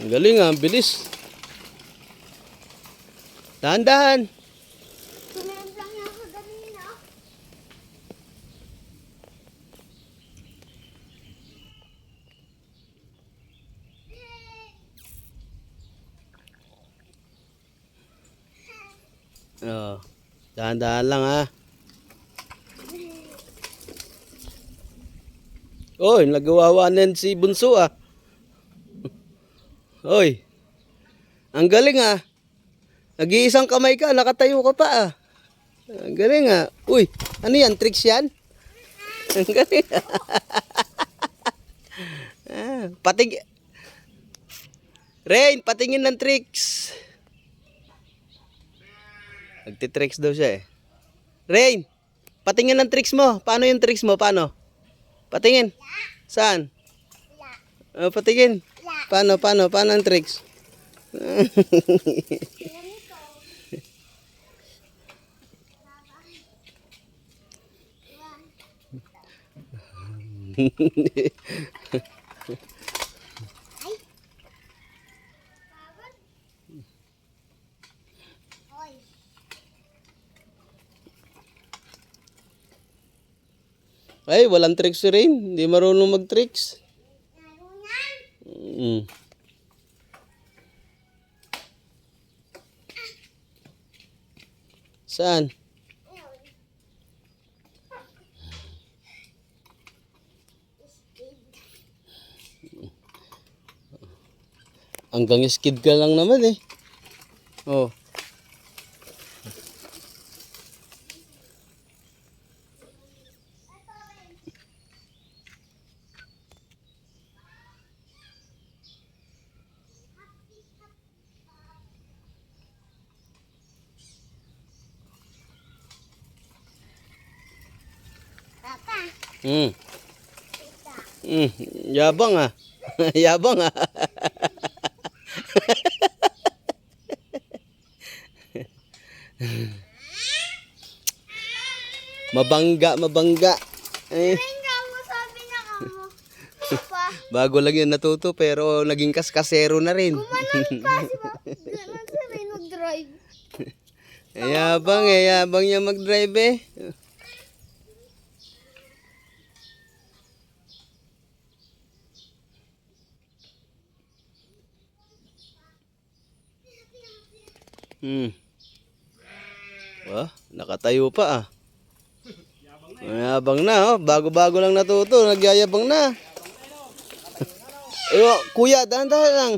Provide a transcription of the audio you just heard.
Ang galing ah, bilis. Dahan-dahan. Oh, dahan-dahan lang ha. Oy, nagawawanan si Bunso ah. Oy. Ang galing ah. Nag-iisang kamay ka, nakatayo ka pa ah. Ang galing ah. Uy, ano yan? Tricks yan? Ang galing. ah, pating... Rain, patingin ng tricks. Nagtitricks daw siya eh. Rain, patingin ng tricks mo. Paano yung tricks mo? Paano? Patingin. Saan? Oh, patingin. Paano, paano, paano ang tricks? Ay, walang tricks si Rain. Hindi marunong mag-tricks. Mm. Saan? Hanggang skid ka lang naman eh. Oh. Papa. Mm. Mm. Yabang ah. Yabang ah. mabangga, mabangga. Eh, bago lang yun natuto pero naging kaskasero na rin. Yabang eh, yabang niya mag-drive eh. Hmm. Wah, nakatayo pa ah. Yabang na oh, bago-bago lang natuto, nagyayabang na. Oh, kuya, dahan-dahan lang.